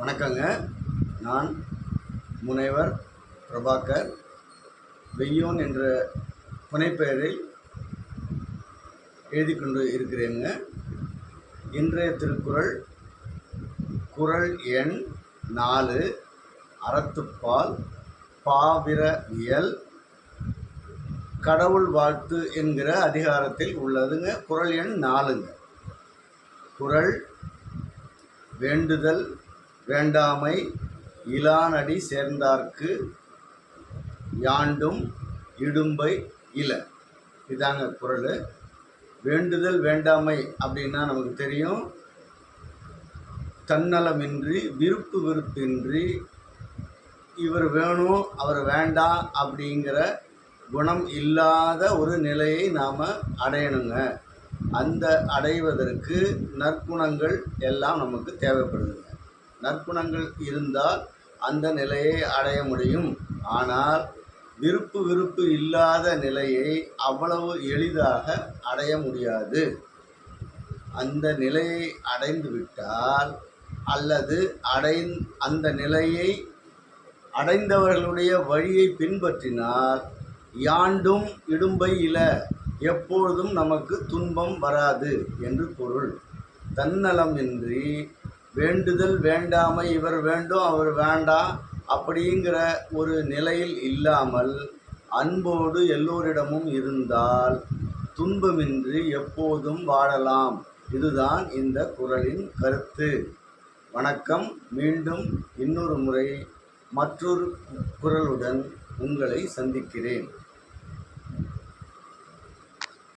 வணக்கங்க. நான் முனைவர் பிரபாகர் வெய்யோன் என்ற புனைப்பெயரில் எழுதி கொண்டு இருக்கிறேங்க இன்றைய திருக்குறள் குறள் எண் நாலு அறத்துப்பால் பாவிரவியல் கடவுள் வாழ்த்து என்கிற அதிகாரத்தில் உள்ளதுங்க. குரல் எண் நாலுங்க. குறள் வேண்டுதல் வேண்டாமை இலானடி சேர்ந்தார்க்கு யாண்டும் இடும்பை இல இதாங்க குரல். வேண்டுதல் வேண்டாமை அப்படின்னா நமக்கு தெரியும். தன்னலமின்றி விருப்பு விருப்பின்றி இவர் வேணும் அவர் வேண்டாம் அப்படிங்கிற குணம் இல்லாத ஒரு நிலையை நாம் அடையணுங்க. அந்த அடைவதற்கு நற்குணங்கள் எல்லாம் நமக்கு தேவைப்படுதுங்க. நற்குணங்கள் இருந்தால் அந்த நிலையை அடைய முடியும். ஆனால் விருப்பு விருப்பு இல்லாத நிலையை அவ்வளவு எளிதாக அடைய முடியாது. அந்த நிலையை அடைந்துவிட்டால் அல்லது அடை அந்த நிலையை அடைந்தவர்களுடைய வழியை பின்பற்றினால் யாண்டும் இடும்பை இல எப்பொழுதும் நமக்கு துன்பம் வராது என்று பொருள். தன்னலமின்றி வேண்டுதல் வேண்டாமை இவர் வேண்டும் அவர் வேண்டாம் அப்படிங்கிற ஒரு நிலையில் இல்லாமல் அன்போடு எல்லோரிடமும் இருந்தால் துன்பமின்றி எப்போதும் வாழலாம். இதுதான் இந்த குறளின் கருத்து. வணக்கம். மீண்டும் இன்னொரு முறை மற்றொரு குறளுடன் உங்களை சந்திக்கிறேன்.